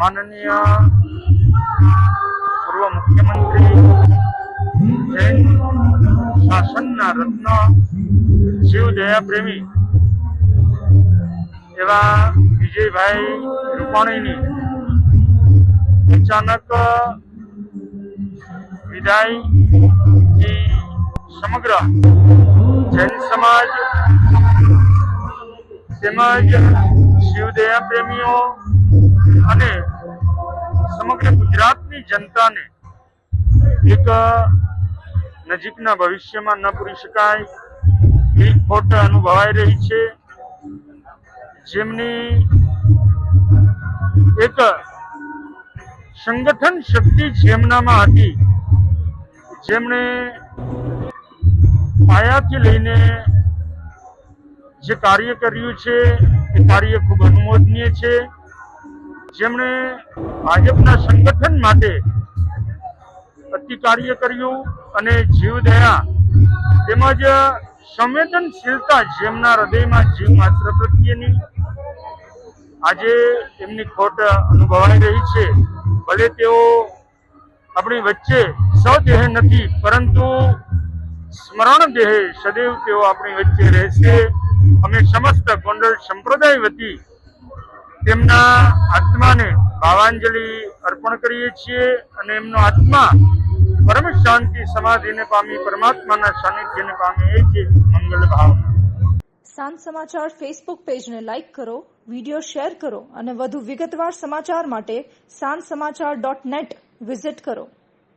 માનનીય પૂર્વ મુખ્યમંત્રી શાસનના રત્ન શિવ દયા પ્રેમી એવા વિજયભાઈ રૂપાણીની અચાનક વિદાય સમગ્ર જૈન સમાજ તેમજ શિવદયા પ્રેમીઓ અને સમગ્ર ગુજરાતની જનતાને એક નજીકના ભવિષ્યમાં ન પૂરી શકાય એક ખોટ અનુભવાઈ રહી છે. જેમની એક સંગઠન શક્તિ જેમનામાં હતી. જેમણે પાયાથી લઈને જે કાર્ય કર્યું છે, એ કાર્ય ખૂબ અનુમોદનીય છે. જેમણે ભાજપના સંગઠન માટે અતિ કાર્ય કર્યું અને જીવદયા તેમજ સંવેદનશીલતા જેમના હૃદયમાં જીવ માત્ર પ્રત્યેની આજે એમની ખોટ અનુભવાઈ રહી છે. ભલે તેઓ આપણી વચ્ચે સદેહ નથી, પરંતુ સ્મરણ દેહે સદૈવ તેઓ આપણી વચ્ચે રહેશે. અમે સમસ્ત ગોંડલ સંપ્રદાય વતી તેમના આત્માને ભાવાંજલિ અર્પણ કરીએ છીએ અને એમનો આત્મા પરમ શાંતિ, સમાધિને પામી, પરમાત્માના સાનિધ્યને પામે એ છે મંગલ ભાવના સાંજ સમાચાર ફેસબુક પેજને લાઇક કરો વીડિયો શેર કરો અને વધુ વિગતવાર સમાચાર માટે સાંજ સમાચાર ડોટ નેટ વિઝિટ કરો.